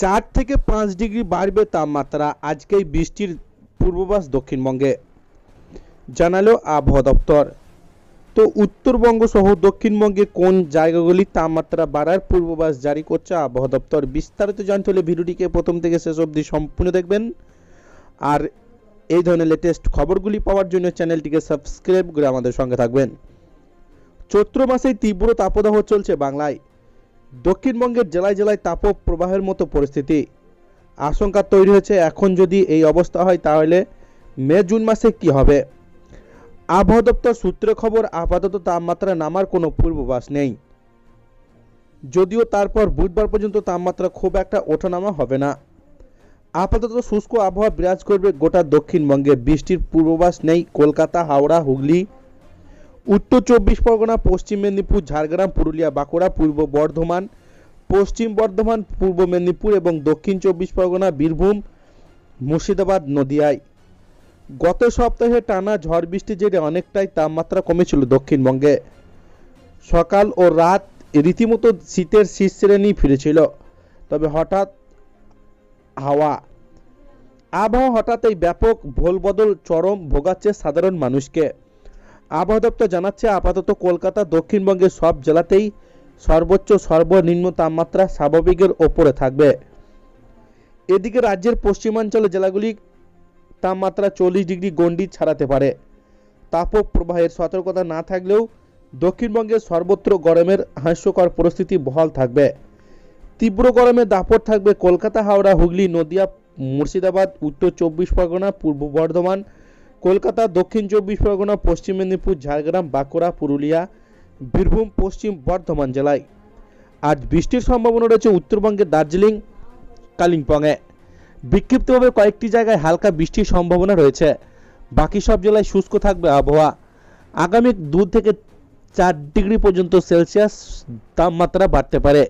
চার থেকে পাঁচ ডিগ্রি বাড়বে তাপমাত্রা। আজকেই বৃষ্টির পূর্বাভাস দক্ষিণবঙ্গে। জানালো আবহাওয়া দপ্তর। তো উত্তরবঙ্গ সহ দক্ষিণবঙ্গে কোন জায়গাগুলি তাপমাত্রা বাড়ার পূর্বাভাস জারি করছে আবহাওয়া দপ্তর? বিস্তারিত জানতে হলে ভিডিওটিকে প্রথম থেকে শেষ অবধি সম্পূর্ণ দেখবেন। আর এই ধরনের লেটেস্ট খবরগুলি পাওয়ার জন্য চ্যানেলটিকে সাবস্ক্রাইব করে আমাদের সঙ্গে থাকবেন। চৈত্র মাসেই তীব্র তাপদাহ চলছে বাংলায়। দক্ষিণবঙ্গের জেলায় জেলায় তাপ প্রবাহের মতো পরিস্থিতি। আশঙ্কা তৈরি হয়েছে, এখন যদি এই অবস্থা হয় তাহলে মে, জুন মাসে কি হবে? আবহাওয়া দপ্তর সূত্রে খবর, আপাতত তাপমাত্রা নামার কোনো পূর্বাভাস নেই। যদিও তারপর বুধবার পর্যন্ত তাপমাত্রা খুব একটা ওঠানামা হবে না। আপাতত শুষ্ক আবহাওয়া বিরাজ করবে গোটা দক্ষিণবঙ্গে। বৃষ্টির পূর্বাভাস নেই। কলকাতা, হাওড়া, হুগলি উত্তর চব্বিশ পরগনা, পশ্চিম মেদিনীপুর, ঝাড়গ্রাম, পুরুলিয়া, বাঁকুড়া, পূর্ব বর্ধমান, পশ্চিম বর্ধমান, পূর্ব মেদিনীপুর এবং দক্ষিণ চব্বিশ পরগনা, বীরভূম, মুর্শিদাবাদ, নদিয়ায়। গত সপ্তাহে টানা ঝড় বৃষ্টির জেরে অনেকটাই তাপমাত্রা কমেছিল দক্ষিণবঙ্গে। সকাল ও রাত রীতিমতো শীতের শীষ শ্রেণি ফিরেছিল, তবে হঠাৎ হাওয়া। আবহাওয়া হঠাৎই ব্যাপক ভোলবদল, চরম ভোগাচ্ছে সাধারণ মানুষকে। আবহাওয়া দপ্তর জানাচ্ছে, আপাতত কলকাতা, দক্ষিণবঙ্গের সব জেলাতেই সর্বোচ্চ সর্বনিম্ন তাপমাত্রা স্বাভাবিকের ওপরে থাকবে। এদিকে রাজ্যের পশ্চিমাঞ্চলের জেলাগুলি তাপমাত্রা চল্লিশ ডিগ্রি গণ্ডি ছাড়াতে পারে। তাপপ্রবাহের সতর্কতা না থাকলেও দক্ষিণবঙ্গের সর্বত্র গরমের হাস্যকর পরিস্থিতি বহাল থাকবে। তীব্র গরমে দাপট থাকবে কলকাতা, হাওড়া, হুগলি, নদিয়া, মুর্শিদাবাদ, উত্তর চব্বিশ পরগনা, পূর্ব বর্ধমান কলকাতা, দক্ষিণ চব্বিশ পরগনা, পশ্চিম মেদিনীপুর, ঝাড়গ্রাম, বাঁকুড়া, পুরুলিয়া, বীরভূম, পশ্চিম বর্ধমান জেলায়। আজ বৃষ্টির সম্ভাবনা রয়েছে উত্তরবঙ্গের দার্জিলিং, কালিম্পংয়ে। বিক্ষিপ্তভাবে কয়েকটি জায়গায় হালকা বৃষ্টির সম্ভাবনা রয়েছে। বাকি সব জেলায় শুষ্ক থাকবে আবহাওয়া। আগামী দু থেকে চার ডিগ্রি পর্যন্ত সেলসিয়াস তাপমাত্রা বাড়তে পারে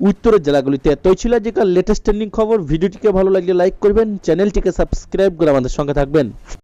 উত্তরের জেলাগুলিতে। তো ছিল আজকের লেটেস্ট ট্রেন্ডিং খবর। ভিডিওটিকে ভালো লাগলে লাইক করবেন। চ্যানেলটিকে সাবস্ক্রাইব করে আমাদের সঙ্গে থাকবেন।